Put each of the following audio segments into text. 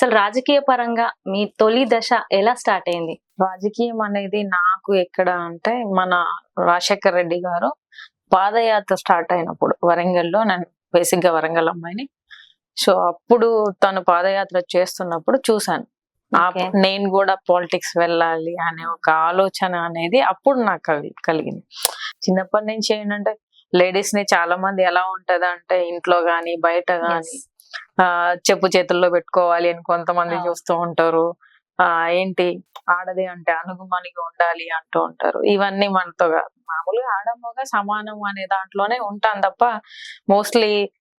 అసలు రాజకీయ పరంగా మీ తొలి దశ ఎలా స్టార్ట్ అయింది రాజకీయం అనేది నాకు ఎక్కడ అంటే మన రాజశేఖర్ రెడ్డి గారు పాదయాత్ర స్టార్ట్ అయినప్పుడు వరంగల్లో నేను బేసిక్గా వరంగల్ అమ్మాయిని సో అప్పుడు తను పాదయాత్ర చేస్తున్నప్పుడు చూశాను. నేను కూడా పాలిటిక్స్ వెళ్ళాలి అనే ఒక ఆలోచన అనేది అప్పుడు నాకు కలి- కలిగింది చిన్నప్పటి నుంచి ఏంటంటే లేడీస్ని చాలా మంది ఎలా ఉంటది అంటే ఇంట్లో గాని బయట గాని. ఆ చెప్పు చేతుల్లో పెట్టుకోవాలి అని కొంతమంది. చూస్తూ ఉంటారు. ఆ ఏంటి? ఆడది అంటే అనుగుమనిగా ఉండాలి అంటూ ఉంటారు. ఇవన్నీ మనతో కాదు మామూలుగా ఆడమ్మగా సమానం అనే దాంట్లోనే ఉంటాం తప్ప మోస్ట్లీ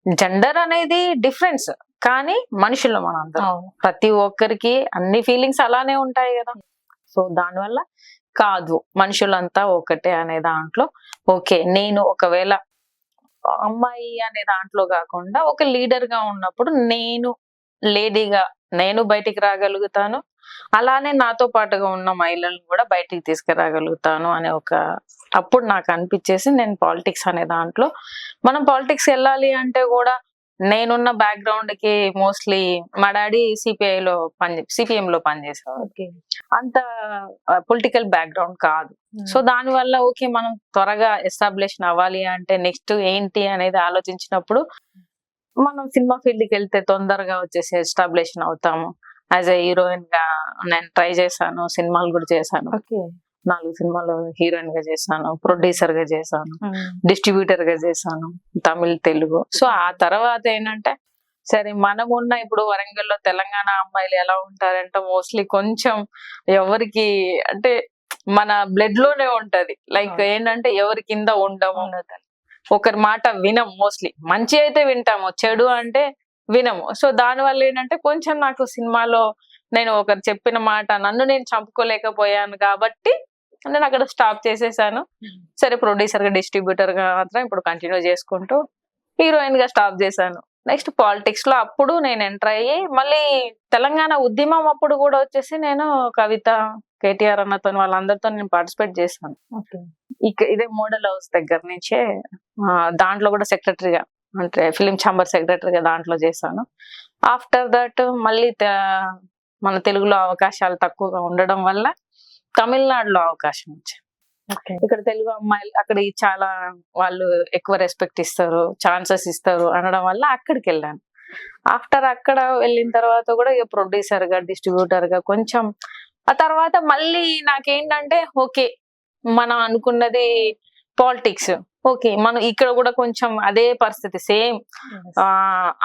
జెండర్ అనేది డిఫరెన్స్ కానీ మనుషులు మనందరం ప్రతి ఒక్కరికి అన్ని ఫీలింగ్స్ అలానే ఉంటాయి కదా. సో దానివల్ల కాదు. మనుషులంతా ఒకటే అనే దాంట్లో. ఓకే నేను ఒకవేళ అమ్మాయి అనే దాంట్లో కాకుండా ఒక లీడర్గా ఉన్నప్పుడు నేను లేడీగా నేను బయటికి రాగలుగుతాను. అలానే నాతో పాటుగా ఉన్న మహిళలను కూడా బయటికి తీసుకురాగలుగుతాను అనే ఒక అప్పుడు నాకు అనిపించేసి నేను పాలిటిక్స్ అనే దాంట్లో మనం పాలిటిక్స్ వెళ్ళాలి అంటే కూడా నేనున్న బ్యాక్గ్రౌండ్కి మోస్ట్లీ మా డాడీ సిపిఐ లో పని సిపిఎం లో పనిచేసారు ఓకే. అంత పొలిటికల్ బ్యాక్గ్రౌండ్ కాదు. సో దాని వల్ల ఓకే మనం త్వరగా ఎస్టాబ్లిష్ అవ్వాలి అంటే నెక్స్ట్ ఏంటి అనేది ఆలోచించినప్పుడు మనం సినిమా ఫీల్డ్కి వెళ్తే తొందరగా వచ్చేసి ఎస్టాబ్లిష్ అవుతాము. యాజ్ ఎ హీరోయిన్గా నేను ట్రై చేశాను సినిమాలు కూడా చేశాను. ఓకే. నాలుగు సినిమాలు హీరోయిన్గా చేశాను ప్రొడ్యూసర్గా చేశాను డిస్ట్రిబ్యూటర్గా చేశాను తమిళ్ తెలుగు. సో ఆ తర్వాత ఏంటంటే సరే మనం ఉన్న ఇప్పుడు వరంగల్లో తెలంగాణ అమ్మాయిలు ఎలా ఉంటారంటే మోస్ట్లీ కొంచెం ఎవరికి అంటే మన బ్లడ్లోనే ఉంటది. లైక్. ఏంటంటే ఎవరి కింద ఉండము. ఒకరి మాట వినం మోస్ట్లీ. మంచి అయితే వింటాము చెడు అంటే వినము. సో దాని వల్ల ఏంటంటే కొంచెం నాకు సినిమాలో నేను ఒకరు చెప్పిన మాట నన్ను నేను చంపుకోలేకపోయాను కాబట్టి నేను అక్కడ స్టాప్ చేసేసాను. సరే ప్రొడ్యూసర్గా డిస్ట్రిబ్యూటర్గా మాత్రం ఇప్పుడు కంటిన్యూ చేసుకుంటూ హీరోయిన్గా స్టాప్ చేశాను. నెక్స్ట్ పాలిటిక్స్లో అప్పుడు నేను ఎంటర్ అయ్యి మళ్ళీ తెలంగాణ ఉద్యమం అప్పుడు కూడా వచ్చేసి నేను కవిత కేటీఆర్ అన్నతో వాళ్ళందరితో నేను పార్టిసిపేట్ చేశాను. ఇదే మోడల్ హౌస్ దగ్గర నుంచే దాంట్లో కూడా సెక్రటరీగా అంటే ఫిలిం ఛాంబర్ సెక్రటరీగా దాంట్లో చేశాను. ఆఫ్టర్ దట్ మళ్ళీ మన తెలుగులో అవకాశాలు తక్కువగా ఉండడం వల్ల తమిళనాడులో అవకాశం వచ్చింది ఇక్కడ తెలుగు అమ్మాయిలు అక్కడ చాలా వాళ్ళు ఎక్కువ రెస్పెక్ట్ ఇస్తారు ఛాన్సెస్ ఇస్తారు అనడం వల్ల అక్కడికి వెళ్ళాను. ఆఫ్టర్ అక్కడ వెళ్ళిన తర్వాత కూడా ఇక ప్రొడ్యూసర్గా డిస్ట్రిబ్యూటర్గా కొంచెం ఆ తర్వాత మళ్ళీ నాకేంటంటే ఓకే మనం అనుకున్నది పాలిటిక్స్ ఓకే మనం ఇక్కడ కూడా కొంచెం అదే పరిస్థితి సేమ్ ఆ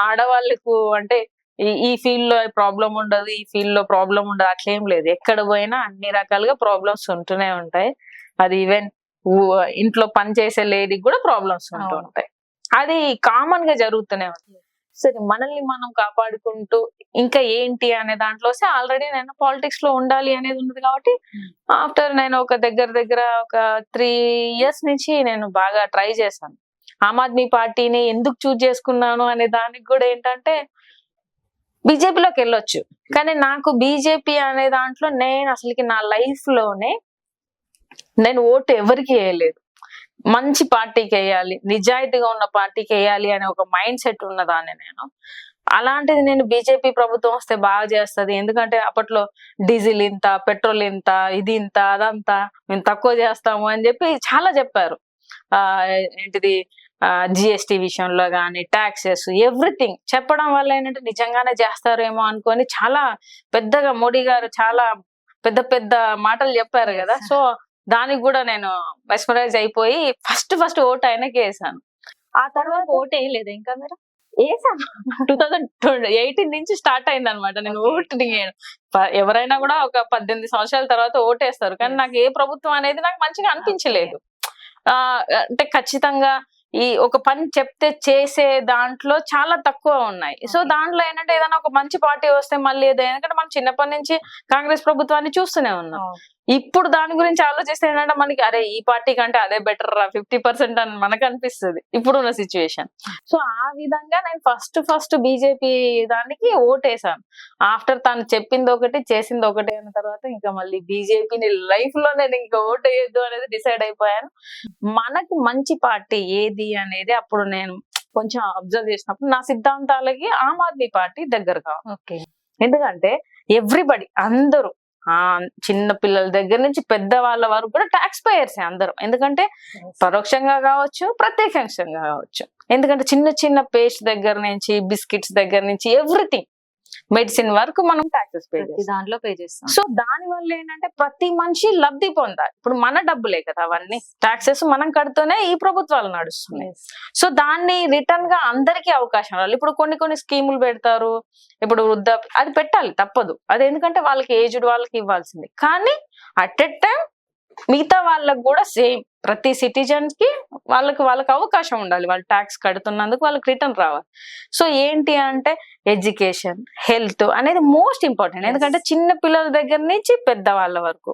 ఆడవాళ్ళకు అంటే ఈ- ఈ ఫీల్డ్లో ప్రాబ్లం ఉండదు ఈ ఫీల్డ్లో ప్రాబ్లం ఉండదు అట్లేం లేదు. ఎక్కడ పోయినా అన్ని రకాలుగా ప్రాబ్లమ్స్ ఉంటూనే ఉంటాయి. అది ఈవెన్ ఇంట్లో పని చేసే లేడీకి కూడా ప్రాబ్లమ్స్ ఉంటూ. ఉంటాయి. అది కామన్గా జరుగుతూనే ఉంటుంది సరే మనల్ని మనం కాపాడుకుంటూ ఇంకా ఏంటి అనే దాంట్లో ఆల్రెడీ నేను పాలిటిక్స్లో ఉండాలి అనేది ఉన్నది కాబట్టి ఆఫ్టర్ నేను ఒక దగ్గర దగ్గర ఒక త్రీ ఇయర్స్ నుంచి నేను బాగా ట్రై చేశాను. ఆమ్ ఆద్మీ పార్టీని ఎందుకు చూజ్ చేసుకున్నాను అనే దానికి కూడా ఏంటంటే బీజేపీలోకి వెళ్ళొచ్చు. కానీ నాకు బీజేపీ అనే దాంట్లో నేను అసలుకి నా లైఫ్లోనే నేను ఓటు ఎవరికి వేయలేదు. మంచి పార్టీకి వేయాలి నిజాయితీగా ఉన్న పార్టీకి వేయాలి అనే ఒక మైండ్ సెట్ ఉన్నదాన్ని నేను. అలాంటిది నేను బీజేపీ ప్రభుత్వం వస్తే బాగా చేస్తుంది. ఎందుకంటే అప్పట్లో డీజిల్ ఇంత పెట్రోల్ ఇంత ఇది ఇంత అదంతా మేము తక్కువ చేస్తాము అని చెప్పి చాలా చెప్పారు. ఆ ఏంటిది జిఎస్టి విషయంలో కానీ ట్యాక్సెస్ ఎవ్రీథింగ్ చెప్పడం వల్ల ఏంటంటే నిజంగానే చేస్తారేమో అనుకొని చాలా పెద్దగా మోడీ గారు చాలా పెద్ద పెద్ద మాటలు చెప్పారు కదా. సో దానికి కూడా నేను మెస్మరైజ్ అయిపోయి ఫస్ట్ ఫస్ట్ ఓటు ఆయనకి వేసాను. ఆ తర్వాత ఓటు వేయలేదు ఇంకా మీరు? వేసాను. టూ థౌజండ్ ఎయిటీన్ నుంచి స్టార్ట్ అయింది అనమాట నేను. ఓటు ఎవరైనా కూడా ఒక పద్దెనిమిది సంవత్సరాల తర్వాత ఓటేస్తారు కానీ. నాకు ఏ ప్రభుత్వం అనేది నాకు మంచిగా అనిపించలేదు. ఆ అంటే ఖచ్చితంగా ఈ ఒక పని చెప్తే చేసే దాంట్లో చాలా తక్కువ ఉన్నాయి. సో. దాంట్లో ఏంటంటే ఏదైనా ఒక మంచి పార్టీ వస్తే మళ్ళీ ఏదో ఎందుకంటే మనం చిన్నప్పటి నుంచి కాంగ్రెస్ ప్రభుత్వాన్ని చూస్తూనే ఉన్నాం. ఇప్పుడు దాని గురించి ఆలోచిస్తే ఏంటంటే మనకి అరే ఈ పార్టీ కంటే అదే బెటర్ రా ఫిఫ్టీ పర్సెంట్ అని మనకు అనిపిస్తుంది ఇప్పుడున్న సిచ్యువేషన్ సో ఆ విధంగా నేను ఫస్ట్ ఫస్ట్ బీజేపీ దానికి ఓటేసాను. ఆఫ్టర్ తను చెప్పింది ఒకటి చేసింది ఒకటి అన్న తర్వాత ఇంకా మళ్ళీ బీజేపీని లైఫ్లో నేను ఇంకా ఓట్ వేయద్దు అనేది డిసైడ్ అయిపోయాను. మనకు మంచి పార్టీ ఏది అనేది అప్పుడు నేను కొంచెం అబ్జర్వ్ చేసినప్పుడు నా సిద్ధాంతాలకి ఆమ్ ఆద్మీ పార్టీ దగ్గర కావాలి ఓకే. ఎందుకంటే ఎవ్రీబడి అందరూ చిన్న పిల్లల దగ్గర నుంచి పెద్ద వాళ్ళ వరకు కూడా ట్యాక్స్ పేయర్స్ అందరూ. ఎందుకంటే పరోక్షంగా కావచ్చు ప్రత్యక్షంగా కావచ్చు. ఎందుకంటే చిన్న చిన్న పేస్ట్ దగ్గర నుంచి బిస్కెట్స్ దగ్గర నుంచి ఎవ్రీథింగ్ మెడిసిన్ వరకు మనం ట్యాక్సెస్ పే దాంట్లో పే చేస్తాం. సో దాని వల్ల ఏంటంటే ప్రతి మనిషి లబ్ధి పొందాలి. ఇప్పుడు మన డబ్బులే కదా అవన్నీ. ట్యాక్సెస్ మనం కడుతూనే ఈ ప్రభుత్వాలు నడుస్తున్నాయి. సో దాన్ని రిటర్న్గా అందరికీ అవకాశం రావాలి. ఇప్పుడు కొన్ని కొన్ని స్కీములు పెడతారు. ఇప్పుడు వృద్ధ అది పెట్టాలి తప్పదు. అది ఎందుకంటే వాళ్ళకి ఏజ్డ్ వాళ్ళకి ఇవ్వాల్సింది. కానీ అట్ ఎ టైం మిగతా వాళ్ళకి కూడా సేమ్. ప్రతి సిటిజన్కి వాళ్ళకి వాళ్ళకి అవకాశం ఉండాలి. వాళ్ళు ట్యాక్స్ కడుతున్నందుకు వాళ్ళకి రిటర్న్ రావాలి. సో ఏంటి అంటే ఎడ్యుకేషన్ హెల్త్ అనేది మోస్ట్ ఇంపార్టెంట్. ఎందుకంటే చిన్న పిల్లల దగ్గర నుంచి పెద్ద వాళ్ళ వరకు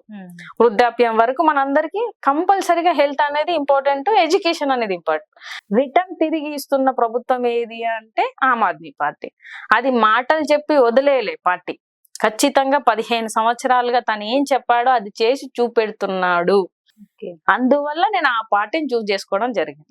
వృద్ధాప్యం వరకు మనందరికి కంపల్సరీగా హెల్త్ అనేది ఇంపార్టెంట్ ఎడ్యుకేషన్ అనేది ఇంపార్టెంట్. రిటర్న్ తిరిగి ఇస్తున్న ప్రభుత్వం ఏది అంటే ఆమ్ ఆద్మీ పార్టీ. అది మాటలు చెప్పి వదిలేయలే పార్టీ. ఖచ్చితంగా పదిహేను సంవత్సరాలుగా తను ఏం చెప్పాడో అది చేసి చూపెడుతున్నాడు. అందువల్ల నేను ఆ పార్టీని చూస్ చేసుకోవడం జరిగింది